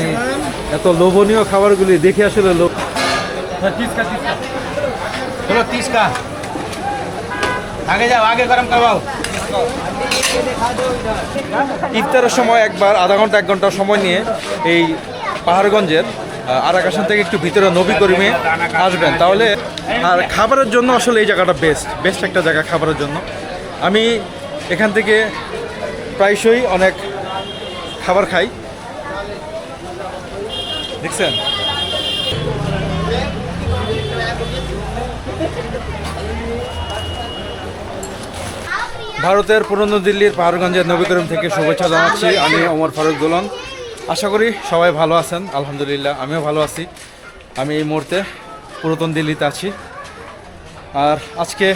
মানে এত লোভনীয় খাবারগুলি দেখে আসলে লোক হ্যাঁ, আগে যাও আগে গরম ইফতারের সময় একবার আধা ঘণ্টা এক ঘণ্টা সময় নিয়ে এই পাহাড়গঞ্জের আরাকাশন থেকে একটু ভিতরে নবী করিমে আসবেন। তাহলে আর খাবারের জন্য আসলে এই জায়গাটা বেস্ট বেস্ট একটা জায়গা খাবারের জন্য। আমি এখান থেকে প্রায়শই অনেক খাবার খাই। দেখছেন? ভারতের পুরনো দিল্লির পাহাড়গঞ্জের নবীকরম থেকে শুভেচ্ছা জানাচ্ছি। আমি ওমর ফারুক দোলন। আশা করি সবাই ভালো আছেন। আলহামদুলিল্লাহ, আমিও ভালো আছি। আমি এই মুহূর্তে পুরাতন দিল্লিতে আছি। আর আজকে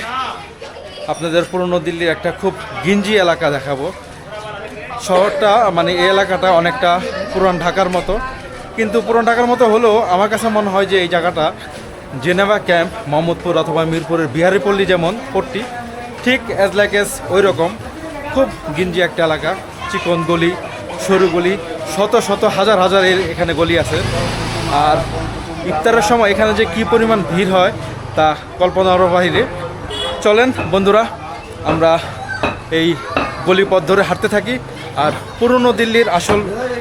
আপনাদের পুরনো দিল্লির একটা খুব গিঞ্জি এলাকা দেখাবো। শহরটা মানে এই এলাকাটা অনেকটা পুরান ঢাকার মতো। কিন্তু পুরান ঢাকার মতো হলেও আমার কাছে মনে হয় যে এই জায়গাটা জেনেভা ক্যাম্প, মোহাম্মদপুর অথবা মিরপুরের বিহারিপল্লী যেমন পট্টি, ঠিক অ্যাজ লাইক এস ওই রকম খুব গিঞ্জি একটা এলাকা, চিকন গলি, সরু গলি, শত শত হাজার হাজার এখানে গলি আছে। আর ইফতারের সময় এখানে যে কি পরিমাণ ভিড় হয় তা কল্পনার বাহিরে। চলেন বন্ধুরা, আমরা এই গলিপথ ধরে হাঁটতে থাকি। আর পুরনো দিল্লির আসল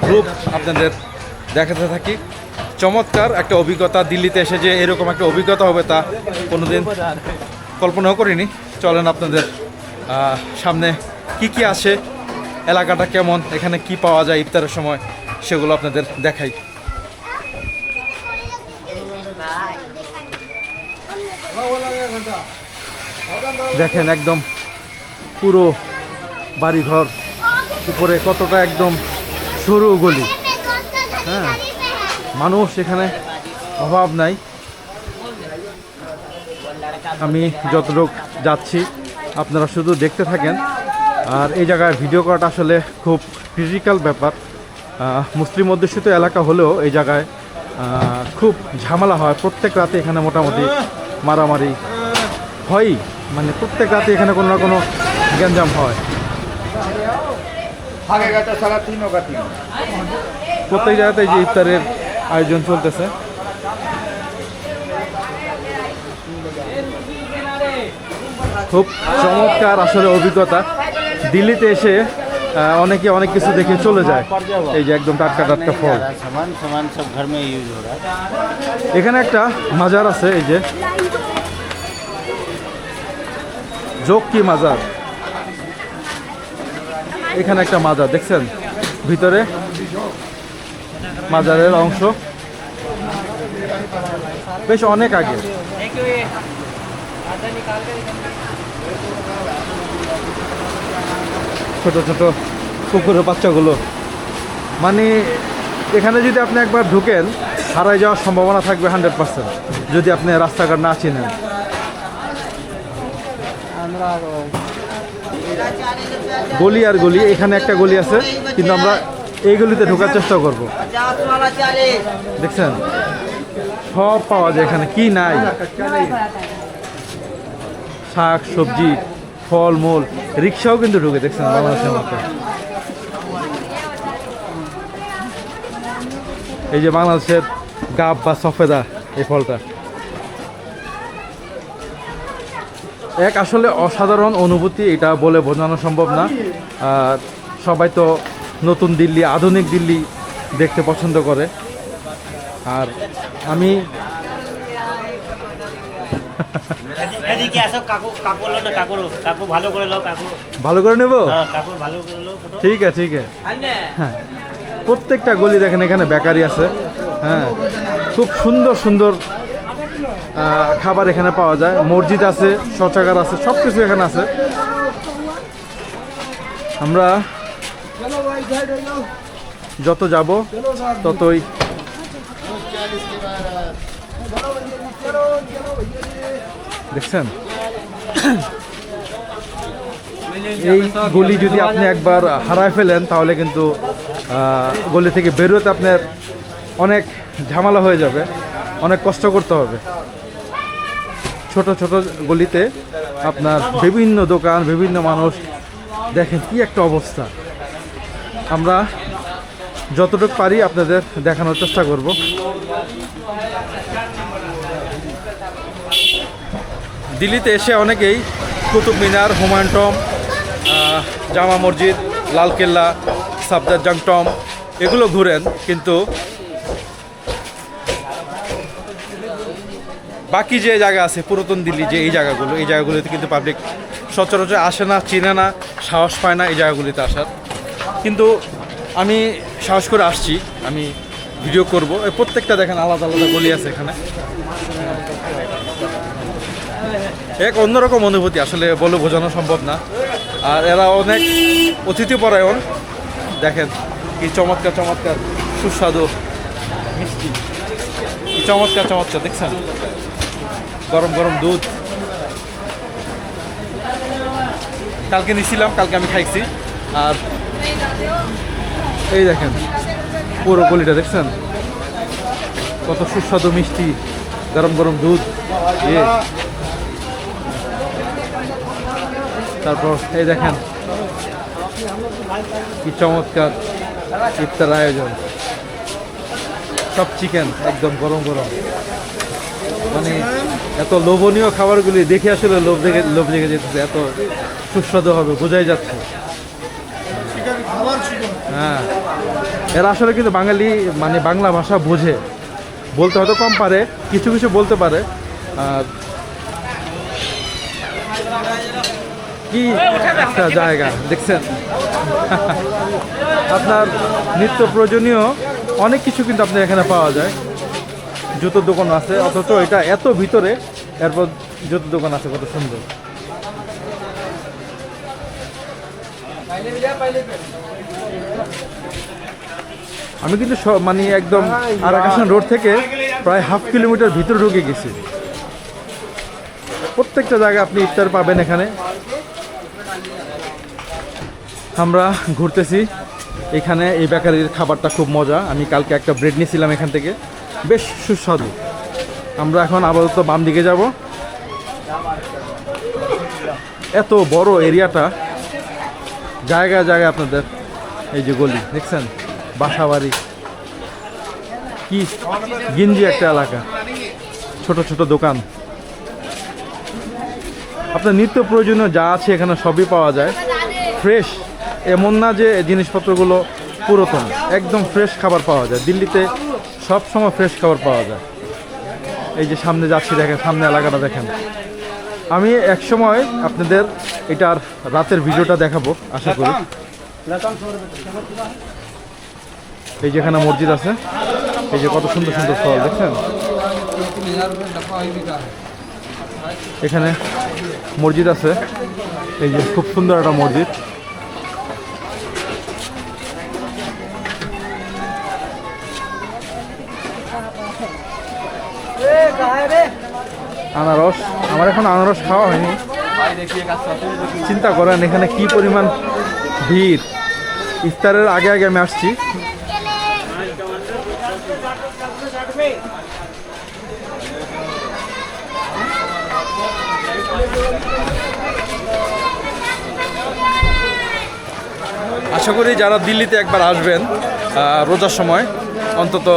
রূপ আপনাদের দেখাতে থাকি। চমৎকার একটা অভিজ্ঞতা, দিল্লিতে এসে যে এরকম একটা অভিজ্ঞতা হবে তা কোনোদিন কল্পনাও করিনি। চলেন আপনাদের সামনে কি কি আসে এলাকাটা কেমন, এখানে কি পাওয়া যায় ইফতারের সময়, সেগুলো আপনাদের দেখাই। দেখেন একদম পুরো বাড়িঘর, উপরে কতটা একদম সরু গলি। হ্যাঁ মানুষ এখানে অভাব নাই। আমি যতটুক যাচ্ছি, আপনারা শুধু দেখতে থাকেন। আর এই জায়গায় ভিডিও করাটা আসলে খুব ক্রিটিক্যাল ব্যাপার। মুসলিম অধ্যুষিত এলাকা হলেও এই জায়গায় খুব ঝামেলা হয়। প্রত্যেক রাতে এখানে মোটামুটি মারামারি হয়ই মানে প্রত্যেক রাতে এখানে কোনো না কোনো গ্যাঞ্জাম হয়। প্রত্যেক জায়গাতে যে ইফতারের আয়োজন চলতেছে। খুব চমৎকার আসলে অভিজ্ঞতা। দিল্লিতে এসে অনেকে অনেক কিছু দেখে চলে যায়। এই যে একদম টাটকা টাটকা ফল। এখানে একটা মাজার আছে, এই যে। যোগ কি মাজার। এখানে একটা মাজার, দেখছেন? ভিতরে মাজারের অংশ। বেশ অনেক আগে। ছোট ছোট কুকুরের বাচ্চাগুলো। মানে এখানে যদি আপনি একবার ঢুকেন হারাই যাওয়ার সম্ভাবনা থাকবে হান্ড্রেড পার্সেন্ট, যদি আপনি রাস্তাঘাট না চিনেন। গলি আর গলি, এখানে একটা গলি আছে, কিন্তু আমরা এই গলিতে ঢোকার চেষ্টা করব। দেখছেন? সব পাওয়া যায় এখানে, কি নাই? শাক, সবজি ফল মূল রিক্সাও কিন্তু ঢুকে, দেখছেন? বাংলাদেশের মতো। এই যে বাংলাদেশের গাব বা সফেদা, এই ফলটা। এক আসলে অসাধারণ অনুভূতি, এটা বলে বোঝানো সম্ভব না। সবাই তো নতুন দিল্লি আধুনিক দিল্লি দেখতে পছন্দ করে। আর আমি ভালো করে নেব? হ্যাঁ ঠিক আছে ঠিক আছে। হ্যাঁ। প্রত্যেকটা গলি দেখেন এখানে বেকারি আছে। হ্যাঁ। খুব সুন্দর সুন্দর খাবার এখানে পাওয়া যায়। মসজিদ আছে শৌচাগার আছে সব কিছু এখানে আছে। আমরা যত যাব, ততই। দেখছেন? এই গলি যদি আপনি একবার হারায় ফেলেন, তাহলে কিন্তু গলি থেকে বেরোতে আপনার অনেক ঝামেলা হয়ে যাবে, অনেক কষ্ট করতে হবে। ছোট ছোট গলিতে আপনার বিভিন্ন দোকান, বিভিন্ন মানুষ দেখেন কি একটা অবস্থা। আমরা যতটুকু পারি আপনাদের দেখানোর চেষ্টা করব। দিল্লিতে এসে অনেকেই কুতুব মিনার, হুমায়ুন টম জামা মসজিদ, লালকেল্লা সাবজার জংটম এগুলো ঘুরেন, কিন্তু বাকি যে জায়গা আছে, পুরাতন দিল্লি যে এই জায়গাগুলো, এই জায়গাগুলোতে কিন্তু পাবলিক সচরাচর আসে না, চিনে না, সাহস পায় না এই জায়গাগুলিতে আসার। কিন্তু আমি সাহস করে আসছি, আমি ভিডিও করব। প্রত্যেকটা দেখেন আলাদা আলাদা গলি আছে এখানে। এক অন্যরকম অনুভূতি, আসলে বলে বোঝানো সম্ভব না। আর এরা অনেক অতিথিপরায়ণ দেখেন কি চমৎকার চমৎকার, সুস্বাদু, মিষ্টি। কি চমৎকার চমৎকার, দেখছেন? গরম গরম দুধ। কালকে নিছিলাম, কালকে আমি খাইছি। আর এই দেখেন, পুরো গলিটা দেখছেন? কত সুস্বাদু মিষ্টি, গরম গরম দুধ। ইয়ে তারপর এই দেখেন, কি চমৎকার ইফতার আয়োজন। সব চিকেন, একদম গরম গরম। মানে এত লোভনীয় খাবারগুলি দেখে আসলে লোভ দেখে লোভ লেগে যেতেছে, এত সুস্বাদু হবে, বোঝাই যাচ্ছে। হ্যাঁ। এরা আসলে কিন্তু বাঙালি মানে বাংলা ভাষা বোঝে। বলতে হয়তো কম পারে, কিছু কিছু বলতে পারে। আর কি একটা জায়গা, দেখছেন? আপনার নিত্য প্রয়োজনীয় অনেক কিছু কিন্তু আপনার এখানে পাওয়া যায়। জুতোর দোকান আছে, অথচ এটা এত ভিতরে, এরপর জুতোর দোকান আছে, কত সুন্দর। আমি কিন্তু সব মানে একদম আরাকাশন রোড থেকে প্রায় হাফ কিলোমিটার ভিতরে ঢুকে গেছি। প্রত্যেকটা জায়গায় আপনি ইফতার পাবেন এখানে। আমরা ঘুরতেছি। এখানে এই বেকারির খাবারটা খুব মজা। আমি কালকে একটা ব্রেড নিয়েছিলাম এখান থেকে। বেশ সুস্বাদু। আমরা এখন আপাতত বাম দিকে যাব। এত বড় এরিয়াটা জায়গায় জায়গায় আপনাদের এই যে গলি, দেখছেন? বাসা বাড়ি কি গিঞ্জি একটা এলাকা। ছোট ছোট দোকান। আপনার নিত্য প্রয়োজনীয় যা আছে এখানে সবই পাওয়া যায়। ফ্রেশ এমন না যে জিনিসপত্রগুলো পুরাতন। একদম ফ্রেশ খাবার পাওয়া যায়। দিল্লিতে সব সময় ফ্রেশ খাবার পাওয়া যায়। এই যে সামনে যাচ্ছি দেখেন, সামনে এলাকাটা দেখেন। আমি এক সময় আপনাদের এটার রাতের ভিডিওটা দেখাবো আশা করি। এই যেখানে মসজিদ আছে এই যে কত সুন্দর সুন্দর ফল দেখছেন? এখানে মসজিদ আছে এই যে খুব সুন্দর একটা মসজিদ। আনারস আমার এখন আনারস খাওয়া হয়নি। চিন্তা করেন, এখানে কি পরিমাণ ভিড়? ইফতারের আগে আগে আমি আসছি। আশা করি যারা দিল্লিতে একবার আসবেন রোজার সময়, অন্তত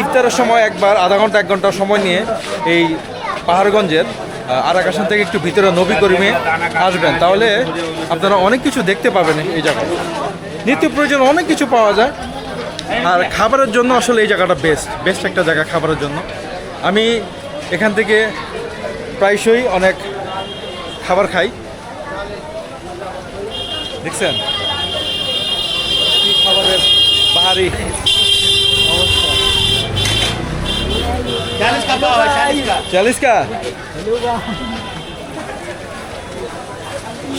ইফতারের সময় একবার, আধা ঘণ্টা, এক ঘণ্টা সময় নিয়ে এই পাহাড়গঞ্জের আরাকাশন থেকে একটু ভিতরে নবী করিমে আসবেন। তাহলে আপনারা অনেক কিছু দেখতে পাবেন এই জায়গায়। নিত্য প্রয়োজন অনেক কিছু পাওয়া যায়। আর খাবারের জন্য আসলে এই জায়গাটা বেস্ট বেস্ট একটা জায়গা খাবারের জন্য। আমি এখান থেকে প্রায়শই অনেক খাবার খাই। দেখছেন? খাবারের চালিশ কা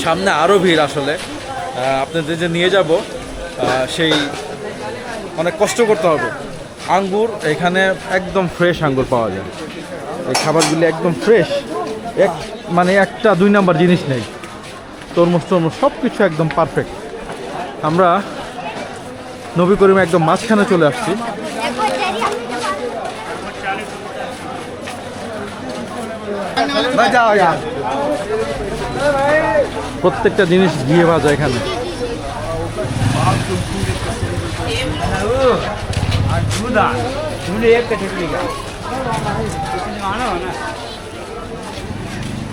সামনে আরও ভিড় আসলে। আপনাদের যে নিয়ে যাব সেই অনেক কষ্ট করতে হবে। আঙ্গুর এখানে একদম ফ্রেশ আঙ্গুর পাওয়া যায়। এই খাবারগুলি একদম ফ্রেশ এক মানে একটা, দুই নাম্বার জিনিস নেই। তরমুজ তরমুজ সব কিছু একদম পারফেক্ট আমরা নবী করিমে একদম মাঝখানে চলে আসছি। প্রত্যেকটা জিনিস দিয়ে ভাজা এখানে।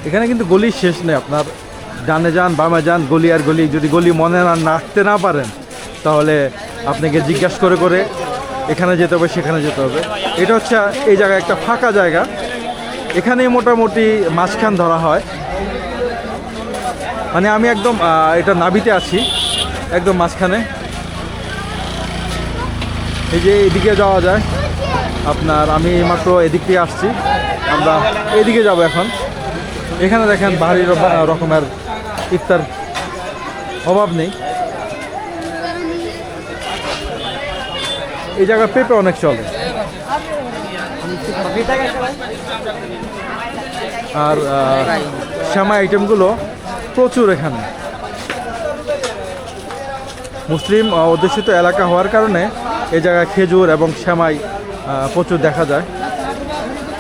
এখানে কিন্তু গলি শেষ নেই। আপনার ডানে যান, বামে যান, গলি আর গলি। যদি গলি মনে না নাচতে না পারেন, তাহলে আপনাকে জিজ্ঞাসা করে করে এখানে যেতে হবে, সেখানে যেতে হবে। এটা হচ্ছে এই জায়গায় একটা ফাঁকা জায়গা। এখানেই মোটামুটি মাঝখান ধরা হয়। মানে আমি একদম এটা নাবিতে আছি, একদম মাঝখানে। এই যে এদিকে যাওয়া যায়। আপনার, আমি মাত্র এদিক দিয়ে আসছি। আমরা এদিকে যাব এখন। এখানে দেখেন ভারী র- রকমের ইফতার অভাব নেই। এই জায়গায় পেঁপে অনেক চলে। আর শ্যামা আইটেমগুলো প্রচুর এখানে। মুসলিম অধ্যুষিত এলাকা হওয়ার কারণে এই জায়গায় খেজুর এবং শ্যামাই প্রচুর দেখা যায়।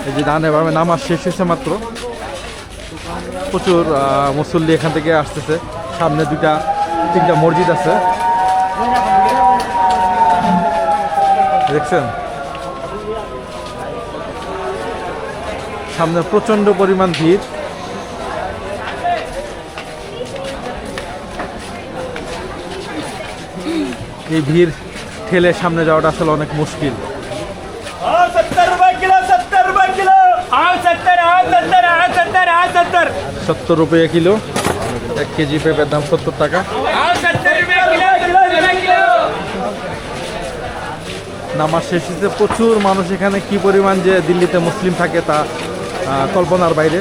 এই যে ডানে বামে নামাজ শেষ হয়েছে মাত্র। প্রচুর মুসল্লি এখান থেকে আসতেছে। সামনে দুইটা, তিনটা মসজিদ আছে। দেখছেন? সামনে প্রচণ্ড পরিমাণ ভিড়। এই ভিড় ঠেলে সামনে যাওয়াটা আসলে অনেক মুশকিল। সত্তর রুপিয়া কিলো এক কেজি পেঁপের দাম সত্তর টাকা। নামাজ শেষ প্রচুর মানুষ এখানে কি পরিমাণ যে দিল্লিতে মুসলিম থাকে তা কল্পনার বাইরে।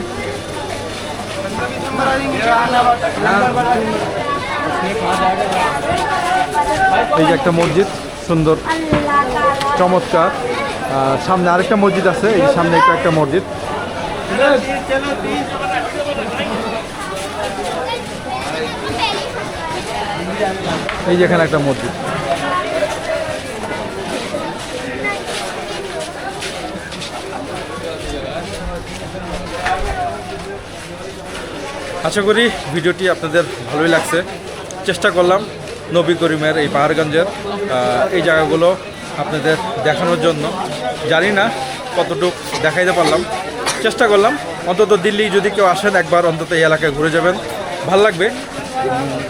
এই যে একটা মসজিদ, সুন্দর, চমৎকার। সামনে আরেকটা মসজিদ আছে, এই সামনে একটা একটা মসজিদ। এই যে এখানে একটা মসজিদ। আশা করি ভিডিওটি আপনাদের ভালোই লাগছে। চেষ্টা করলাম নবী করিমের এই পাহাড়গঞ্জের এই জায়গাগুলো আপনাদের দেখানোর জন্য। জানি না কতটুক দেখাইতে পারলাম। চেষ্টা করলাম। অন্তত দিল্লি যদি কেউ আসেন, একবার অন্তত এই এলাকায় ঘুরে যাবেন। ভালো লাগবে।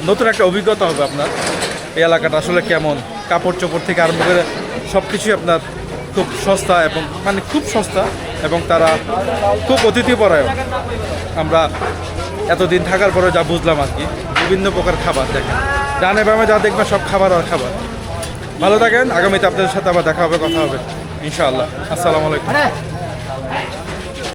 নতুন একটা অভিজ্ঞতা হবে আপনার। এই এলাকাটা আসলে কেমন? কাপড় চোপড় থেকে আরম্ভ করে সব কিছুই আপনার খুব সস্তা এবং মানে খুব সস্তা এবং তারা খুব অতিথিপরায়ণ। আমরা এতদিন থাকার পরে যা বুঝলাম আর কি, বিভিন্ন প্রকার খাবার দেখেন। ডানে বামে যা দেখবেন সব খাবার আর খাবার। ভালো থাকেন, আগামীতে আপনাদের সাথে আবার দেখা হবে, কথা হবে। ইনশাআল্লাহ। আসসালামু আলাইকুম।